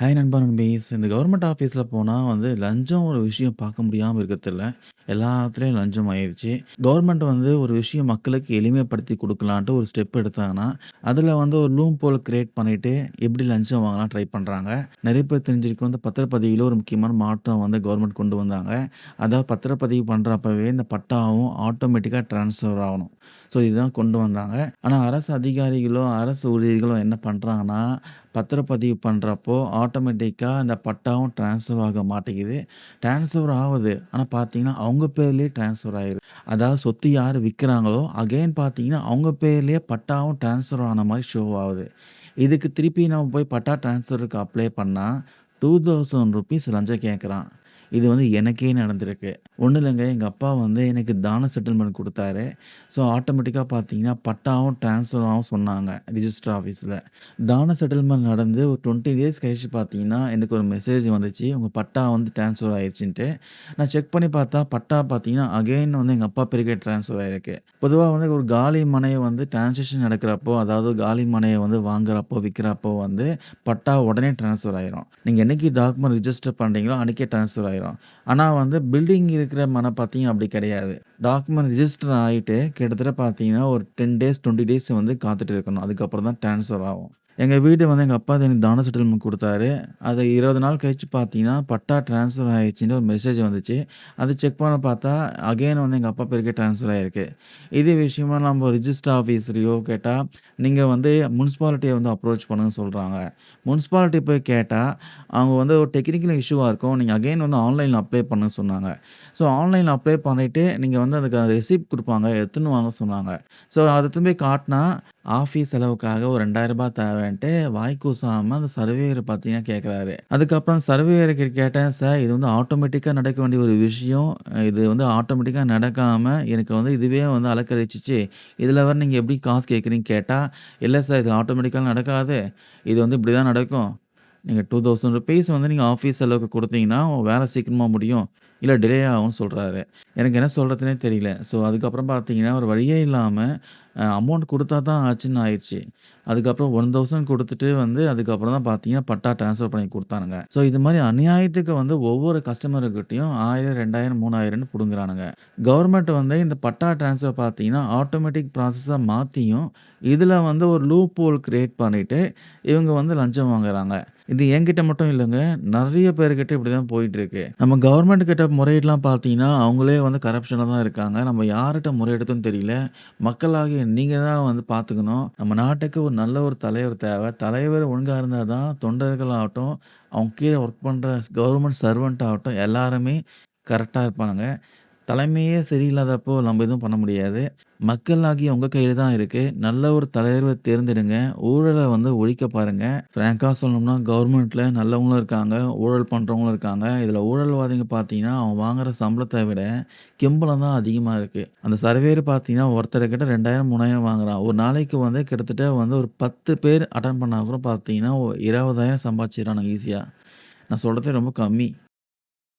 Hi நண்பா நண்பீஸ். இந்த government ஆஃபீஸில் போனால் வந்து லஞ்சம் ஒரு விஷயம் பார்க்க முடியாமல் இருக்கிறதில்ல. எல்லாத்துலேயும் லஞ்சம் ஆயிடுச்சு கவர்மெண்ட் வந்து ஒரு விஷயம் மக்களுக்கு எளிமைப்படுத்தி கொடுக்கலான்ட்டு ஒரு ஸ்டெப் எடுத்தாங்கன்னா, அதில் வந்து ஒரு லூம் போல் கிரியேட் பண்ணிவிட்டு எப்படி லஞ்சம் வாங்கலாம் ட்ரை பண்ணுறாங்க நிறைய பேர் தெரிஞ்சிருக்கும் இந்த பத்திரப்பதிவில் ஒரு முக்கியமான மாற்றம் வந்து கவர்மெண்ட் கொண்டு வந்தாங்க. அதாவது பத்திரப்பதிவு பண்ணுறப்பவே இந்த பட்டாவும் ஆட்டோமேட்டிக்காக ட்ரான்ஸ்ஃபர் ஆகணும். ஸோ இதுதான் கொண்டு வந்தாங்க. ஆனால் அரசு அதிகாரிகளோ, அரசு ஊழியர்களோ என்ன பண்ணுறாங்கன்னா பத்திரப்பதிவு பண்ணுறப்போ ஆட்டோமேட்டிக்காக அந்த பட்டாவும் ட்ரான்ஸ்ஃபர் ஆக மாட்டேங்குது. ட்ரான்ஸ்ஃபர் ஆகுது ஆனால் பார்த்தீங்கன்னா, அவங்க பேர்லேயே ட்ரான்ஸ்ஃபர் ஆயிருது. அதாவது சொத்து யார் விற்கிறாங்களோ அகெயின் பார்த்தீங்கன்னா, அவங்க பேர்லேயே பட்டாவும் ட்ரான்ஸ்ஃபர் ஆன மாதிரி ஷோ ஆகுது இதுக்கு திருப்பி நம்ம போய் பட்டா ட்ரான்ஸ்ஃபருக்கு அப்ளை பண்ணால் டூ தௌசண்ட் ருபீஸ் லஞ்சம் கேட்குறான். இது வந்து எனக்கே நடந்திருக்கு. ஒன்றும் இல்லைங்க எங்கள் அப்பா வந்து எனக்கு தான செட்டில்மெண்ட் கொடுத்தாரு ஸோ ஆட்டோமேட்டிக்காக பார்த்தீங்கன்னா, பட்டாவும் ட்ரான்ஸ்ஃபர் ஆகும் சொன்னாங்க ரிஜிஸ்டர் ஆஃபீஸில் தான செட்டில்மெண்ட் நடந்து ஒரு 20 டேஸ் கழிச்சு பார்த்தீங்கன்னா, எனக்கு ஒரு மெசேஜ் வந்துச்சு. உங்கள் பட்டா வந்து ட்ரான்ஸ்ஃபர் ஆயிடுச்சுன்ட்டு நான் செக் பண்ணி பார்த்தா, பட்டா பார்த்தீங்கன்னா, அகெயின் வந்து எங்கள் அப்பா பெருக்கே ட்ரான்ஸ்ஃபர் ஆயிருக்கு. பொதுவாக வந்து ஒரு காலி மனையை வந்து டிரான்சாக்ஷன் நடக்கிறப்போ, அதாவது காலி மனையை வந்து வாங்குறப்போ, விற்கிறப்போ வந்து பட்டா உடனே ட்ரான்ஸ்ஃபர் ஆயிரும். நீங்கள் என்னைக்கு டாக்குமெண்ட் ரிஜிஸ்டர் பண்ணுறீங்களோ அன்னைக்கே ட்ரான்ஸ்ஃபர் ஆயிரும். ஆனால் வந்து பில்டிங் இருக்கிற மன பார்த்தீங்கன்னா, அப்படி கிடையாது. டாக்குமெண்ட் ரிஜிஸ்டர் ஆகிட்டு கிட்டத்தட்ட பார்த்தீங்கன்னா, ஒரு 10 டேஸ், 20 டேஸ் வந்து காத்துட்டு இருக்கணும். அதுக்கப்புறம் தான் ட்ரான்ஸ்ஃபர் ஆகும். எங்க வீடு வந்து எங்க அப்பா எனக்கு தான செட்டில்மென்ட் குடுத்தாரு. அது 20 நாள் கழிச்சு பார்த்தீங்கன்னா, பட்டா ட்ரான்ஸ்ஃபர் ஆயிருச்சுன்னு ஒரு மெசேஜ் வந்துச்சு. அது செக் பண்ண பார்த்தா, அகைன் வந்து எங்க அப்பா பேருக்கே ட்ரான்ஸ்ஃபர் ஆயிருக்கு. இதே விஷயமா நம்ம ரிஜிஸ்டர் ஆஃபீஸ்லயோ கேட்டா, நீங்க வந்து முனிசிபாலிட்டிய வந்து அப்ரோச் பண்ணுங்கன்னு சொல்றாங்க. முனிசிபாலிட்டி போய் கேட்டா, அவங்க வந்து ஒரு டெக்னிக்கல் இஷ்யூவா இருக்கும். நீங்க அகைன் வந்து ஆன்லைன்ல அப்ளை பண்ண சொன்னாங்க. ஸோ ஆன்லைன்ல அப்ளை பண்ணிட்டு, நீங்க வந்து அதுக்கான ரெசிப்ட் குடுப்பாங்க. எடுத்துன்னு வாங்க சொன்னாங்க. ஸோ அத எடுத்துன்னு போய் காட்டுனா, ஆஃபீஸ் செலவுக்காக ஒரு ரூ. 2000 தேவைன்ட்டு வாய் கூசாம அந்த சர்வேயர் பார்த்தீங்கன்னா கேட்குறாரு. அதுக்கப்புறம் சர்வேயருக்கு கேட்டேன், "சார் இது வந்து ஆட்டோமேட்டிக்காக நடக்க வேண்டிய ஒரு விஷயம். இது வந்து ஆட்டோமேட்டிக்காக நடக்காமல் எனக்கு வந்து இதுவே வந்து அலக்கரிச்சிச்சு இதில் வர நீங்கள் எப்படி காசு கேட்குறீங்கன்னு" கேட்டால் இல்லை சார் இது ஆட்டோமேட்டிக்காக நடக்காது. இது வந்து இப்படி தான் நடக்கும். நீங்கள் டூ தௌசண்ட் ருபீஸ் வந்து நீங்கள் ஆஃபீஸ் செலவுக்கு கொடுத்தீங்கன்னா வேலை சீக்கிரமாக முடியும். இல்லை டிலே ஆகும்னு" சொல்கிறாரு எனக்கு என்ன சொல்கிறதுனே தெரியல. ஸோ அதுக்கப்புறம் பார்த்தீங்கன்னா, ஒரு வழியே இல்லாமல் அ அமௌண்ட் குடுத்தா தான் ஆச்சுன்னு ஆயிருச்சு. அதுக்கப்புறம் 1000 குடுத்துட்டு வந்து அதுக்கப்புறம் தான் பார்த்தீங்கன்னா, பட்டா ட்ரான்ஸ்ஃபர் பண்ணி குடுத்தானுங்க. ஸோ இது மாரி அநியாயத்துக்கு வந்து ஒவ்வொரு கஸ்டமர்கிட்டயும் 1000, 2000, 3000ன்னு புடுங்குறானுங்க. கவர்மெண்ட் வந்து இந்த பட்டா ட்ரான்ஸ்ஃபர் பார்த்தீங்கன்னா, ஆட்டோமேட்டிக் ப்ராசஸா மாத்தியும், இதுல வந்து ஒரு லூப் ஹோல் கிரியேட் பண்ணிட்டு, இவங்க வந்து லஞ்சம் வாங்குறாங்க. இது என்கிட்ட மட்டும் இல்லங்க. நெறைய பேர்கிட்ட இப்படி தான் போயிட்டுருக்கு. நம்ம கவர்மெண்ட் கிட்ட முறையீடுலாம் பார்த்தீங்கன்னா, அவங்களே வந்து கரப்ஷனாக தான் இருக்காங்க. நம்ம யார்ட்ட முறையிடுறதுன்னு தெரியல. மக்களாகிய நீங்க தான் வந்து பார்த்துக்கணும். நம்ம நாட்டுக்கு ஒரு நல்ல ஒரு தலைவர் தேவை. தலைவர் ஒழுங்கா இருந்தா தான் தொண்டர்கள் ஆகட்டும், அவங்க கீழ ஒர்க் பண்ற கவர்மெண்ட் சர்வன்ட் ஆகட்டும், எல்லாருமே கரெக்ட்டா இருப்பாங்க தலைமையே சரியில்லாதப்போ நம்ம எதுவும் பண்ண முடியாது. மக்களாகிய உங்க கையில தான் இருக்கு. நல்ல ஒரு தலைவர தேர்ந்தெடுங்க. ஊழல வந்து ஒழிக்க பாருங்க. ஃபிராங்கா சொல்லணும்னா கவர்மெண்ட்ல நல்லவங்களும் இருக்காங்க. ஊழல் பண்றவங்களும் இருக்காங்க. இதில் ஊழல்வாதிங்க பார்த்தீங்கன்னா, அவன் வாங்குற சம்பளத்த விட கிம்பளம் தான் அதிகமா இருக்கு. அந்த சர்வேயர் பார்த்தீங்கன்னா, ஒருத்தர்கிட்ட 2000, 3000 வாங்குறான். ஒரு நாளைக்கு வந்து கிட்டத்தட்ட வந்து ஒரு 10 பேர் அட்டெண்ட் பண்ணா கூட பார்த்தீங்கன்னா, 20,000 சம்பாதிச்சிடுறானுங்க ஈஸியா. நான் சொல்கிறதே ரொம்ப கம்மி.